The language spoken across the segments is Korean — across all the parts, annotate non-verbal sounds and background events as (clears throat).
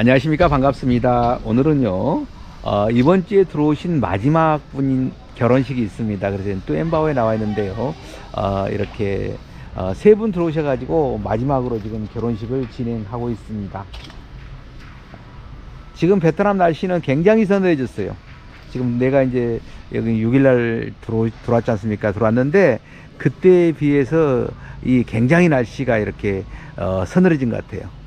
안녕하십니까? 반갑습니다. 오늘은요 어, 이번 주에 들어오신 마지막 분인 결혼식이 있습니다. 그래서 또 엠바오에 나와 있는데요. 어, 이렇게 어, 세 분 들어오셔 가지고 마지막으로 지금 결혼식을 진행하고 있습니다. 지금 베트남 날씨는 굉장히 서늘해졌어요. 지금 내가 이제 여기 6일날 들어, 들어왔지 않습니까? 들어왔는데 그때에 비해서 이 굉장히 날씨가 이렇게 어, 서늘해진 것 같아요. 아,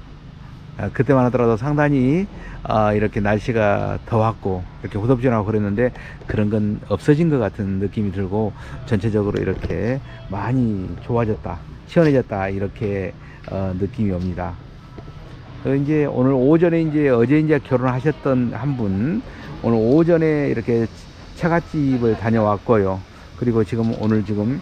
그때만 하더라도 상당히 아, 이렇게 날씨가 더웠고 이렇게 후덥지근하고 그랬는데 그런 건 없어진 것 같은 느낌이 들고 전체적으로 이렇게 많이 좋아졌다 시원해졌다 이렇게 어, 느낌이 옵니다. 어, 이제 오늘 오전에 이제 어제 이제 결혼하셨던 한 분 오늘 오전에 이렇게 처갓집을 다녀왔고요. 그리고 지금 오늘 지금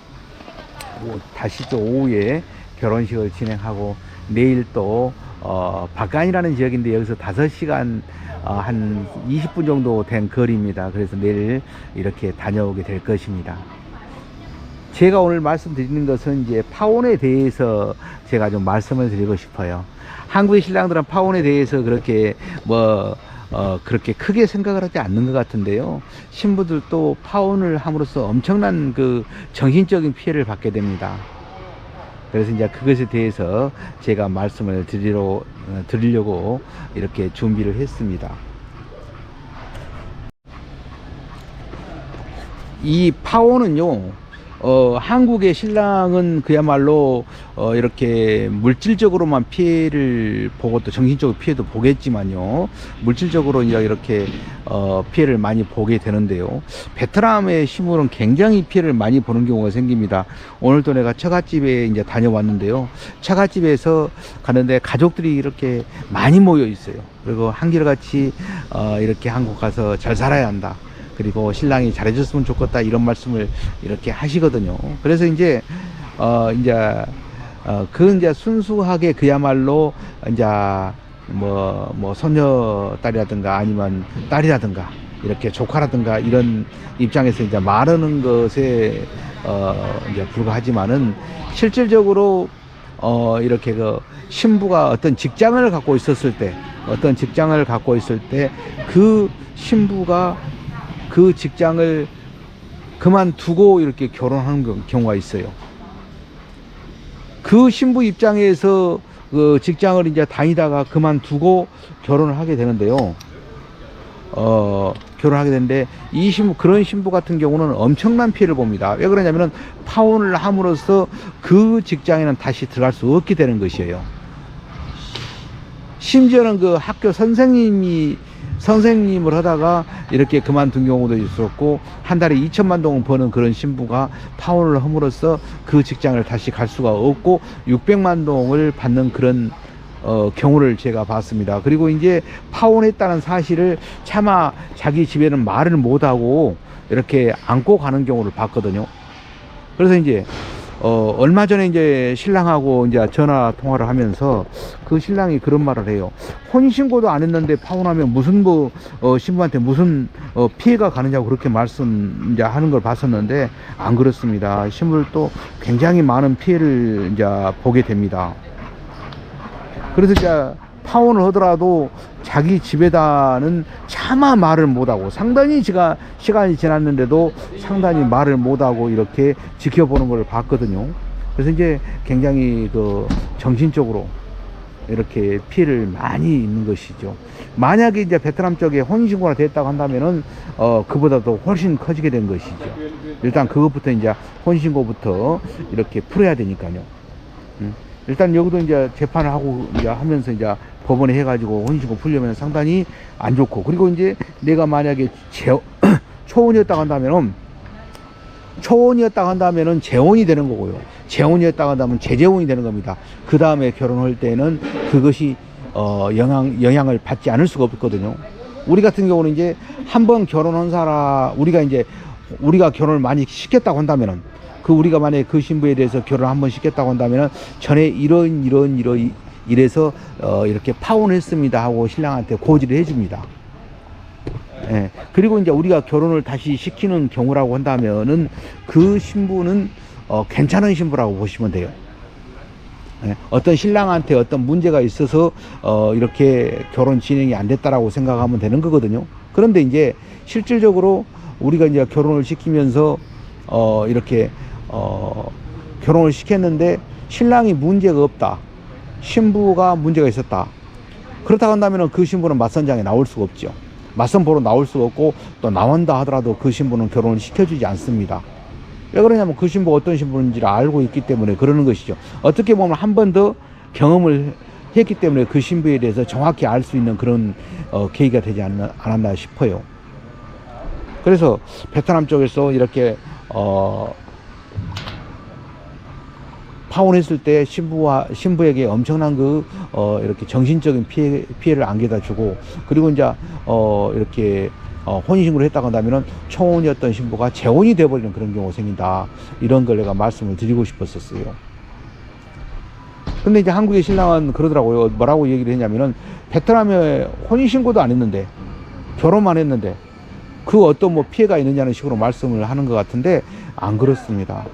오- 다시 또 오후에 결혼식을 진행하고 내일 또 어, 박간이라는 지역인데 여기서 5시간 어, 한 20분 정도 된 거리입니다. 그래서 내일 이렇게 다녀오게 될 것입니다. 제가 오늘 말씀드리는 것은 이제 파혼에 대해서 제가 좀 말씀을 드리고 싶어요. 한국의 신랑들은 파혼에 대해서 그렇게 뭐 어, 그렇게 크게 생각을 하지 않는 것 같은데요. 신부들도 파혼을 함으로써 엄청난 그 정신적인 피해를 받게 됩니다. 그래서 이제 그것에 대해서 제가 말씀을 드리러, 어, 드리려고 이렇게 준비를 했습니다. 이 파혼은요, 어, 한국의 신랑은 그야말로 어, 이렇게 물질적으로만 피해를 보고 또 정신적으로 피해도 보겠지만요, 물질적으로 이제 이렇게 어, 피해를 많이 보게 되는데요. 베트남의 신부는 굉장히 피해를 많이 보는 경우가 생깁니다. 오늘도 내가 처갓집에 이제 다녀왔는데요. 처갓집에서 가는데 가족들이 이렇게 많이 모여 있어요. 그리고 한결같이 어, 이렇게 한국 가서 잘 살아야 한다. 그리고 신랑이 잘해줬으면 좋겠다 이런 말씀을 이렇게 하시거든요. 그래서 이제 어 이제 어그 이제 순수하게 그야말로 이제 뭐뭐 손녀 딸이라든가 아니면 딸이라든가 이렇게 조카라든가 이런 입장에서 이제 말하는 것에 어 이제 불과하지만은 실질적으로 어 이렇게 그 신부가 어떤 직장을 갖고 있었을 때 어떤 직장을 갖고 있을 때 그 신부가 그 직장을 그만두고 이렇게 결혼하는 경- 경우가 있어요. 그 신부 입장에서 그 직장을 이제 다니다가 그만두고 결혼을 하게 되는데요. 어, 결혼하게 되는데 이 신부 그런 신부 같은 경우는 엄청난 피해를 봅니다. 왜 그러냐면은 파혼을 함으로써 그 직장에는 다시 들어갈 수 없게 되는 것이에요. 심지어는 그 학교 선생님이 선생님을 하다가 이렇게 그만둔 경우도 있었고 한 달에 2천만 동을 버는 그런 신부가 파혼을 함으로써 그 직장을 다시 갈 수가 없고 600만 동을 받는 그런 어, 경우를 제가 봤습니다. 그리고 이제 파혼했다는 사실을 차마 자기 집에는 말을 못하고 이렇게 안고 가는 경우를 봤거든요. 그래서 이제 어, 얼마 전에 이제 신랑하고 이제 전화 통화를 하면서 그 신랑이 그런 말을 해요. 혼인신고도 안 했는데 파혼하면 무슨 뭐, 어, 신부한테 무슨, 어, 피해가 가느냐고 그렇게 말씀 이제 하는 걸 봤었는데 안 그렇습니다. 신부도 굉장히 많은 피해를 이제 보게 됩니다. 그래서 이제 파혼을 하더라도 자기 집에다는 차마 말을 못하고 상당히 제가 시간이 지났는데도 상당히 말을 못하고 이렇게 지켜보는 걸 봤거든요. 그래서 이제 굉장히 그 정신적으로 이렇게 피해를 많이 입는 것이죠. 만약에 이제 베트남 쪽에 혼인신고가 됐다고 한다면은 어 그보다도 훨씬 커지게 된 것이죠. 일단 그것부터 이제 혼인신고부터 이렇게 풀어야 되니까요. 음. 일단 여기도 이제 재판을 하고 이제 하면서 이제 법원에 해가지고 혼인신고 풀려면 상당히 안 좋고 그리고 이제 내가 만약에 재, (clears throat) 초혼이었다고 한다면은 초혼이었다고 한다면은 재혼이 되는 거고요. 재혼이었다고 한다면 재재혼이 되는 겁니다. 그 다음에 결혼할 때는 그것이 어 영향 영향을 받지 않을 수가 없거든요. 우리 같은 경우는 이제 한 번 결혼한 사람 우리가 이제 우리가 결혼을 많이 시켰다고 한다면은 그 우리가 만약에 그 신부에 대해서 결혼 한 번 시켰다고 한다면은 전에 이런 이런 이런 이래서 어 이렇게 파혼했습니다 하고 신랑한테 고지를 해줍니다. 예. 그리고 이제 우리가 결혼을 다시 시키는 경우라고 한다면은 그 신부는 어, 괜찮은 신부라고 보시면 돼요. 예, 어떤 신랑한테 어떤 문제가 있어서 어, 이렇게 결혼 진행이 안 됐다라고 생각하면 되는 거거든요. 그런데 이제 실질적으로 우리가 이제 결혼을 시키면서 어, 이렇게 어, 결혼을 시켰는데 신랑이 문제가 없다. 신부가 문제가 있었다. 그렇다고 한다면 그 신부는 맞선장에 나올 수가 없죠. 맞선 보러 나올 수가 없고 또 나온다 하더라도 그 신부는 결혼을 시켜주지 않습니다. 왜 그러냐면 그 신부가 어떤 신부인지를 알고 있기 때문에 그러는 것이죠. 어떻게 보면 한 번 더 경험을 했기 때문에 그 신부에 대해서 정확히 알 수 있는 그런 어, 계기가 되지 않나, 않았나 싶어요. 그래서 베트남 쪽에서 이렇게 어, 파혼했을 때 신부와 신부에게 엄청난 그 어, 이렇게 정신적인 피해 피해를 안겨다 주고 그리고 이제 어, 이렇게 어, 혼인신고를 했다고 한다면은 초혼이었던 신부가 재혼이 돼버리는 그런 경우가 생긴다 이런 걸 내가 말씀을 드리고 싶었었어요. 근데 이제 한국의 신랑은 그러더라고요. 뭐라고 얘기를 했냐면은 베트남에 혼인신고도 안 했는데 결혼만 했는데 그 어떤 뭐 피해가 있느냐는 식으로 말씀을 하는 것 같은데 안 그렇습니다.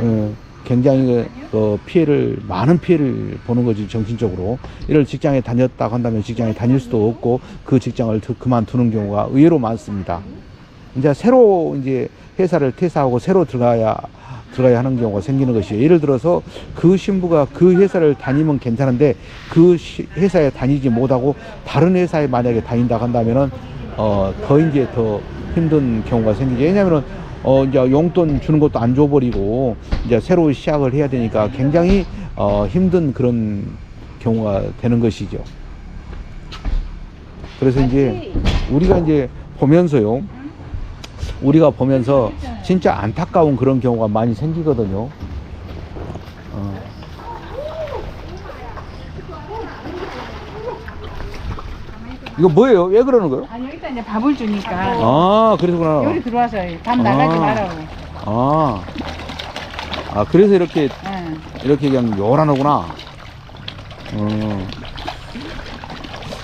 예, 굉장히 그 피해를 많은 피해를 보는 거지 정신적으로 이를 직장에 다녔다고 한다면 직장에 다닐 수도 없고 그 직장을 두- 그만두는 경우가 의외로 많습니다. 이제 새로 이제 회사를 퇴사하고 새로 들어가야 들어가야 하는 경우가 생기는 것이에요. 예를 들어서 그 신부가 그 회사를 다니면 괜찮은데 그 시- 회사에 다니지 못하고 다른 회사에 만약에 다닌다고 한다면은 어, 더 이제 더 힘든 경우가 생기죠. 왜냐면은 어, 이제 용돈 주는 것도 안 줘버리고 이제 새로 시작을 해야 되니까 굉장히 어, 힘든 그런 경우가 되는 것이죠. 그래서 이제 우리가 이제 보면서요. 우리가 보면서 진짜 안타까운 그런 경우가 많이 생기거든요. 이거 뭐예요? 왜 그러는 거예요? 아니 일단 이제 밥을 주니까 아, 그래서구나. 요리 들어와서 밥 나가지 아. 말라고. 아. 아, 그래서 이렇게, 응. 이렇게 그냥 요란하구나. 어.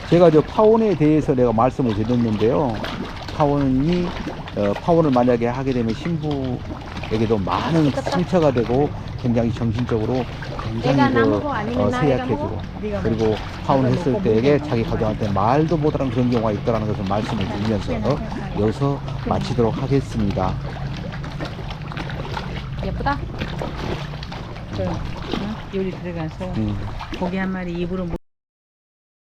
제가 저 파혼에 대해서 내가 말씀을 드렸는데요. 파혼이, 어, 파혼을 만약에 하게 되면 신부에게도 많은 상처가 되고 굉장히 정신적으로 굉장히 그, 어, 세약해지고 네가 그리고 파혼했을 때에게 자기 가족한테 말도 못하는 그런 경우가 있다는 것을 말씀을 드리면서 여기서 마치도록 하겠습니다. 예쁘다. 그, 응? 요리 들어가서 음. 고기 한 마리 입으로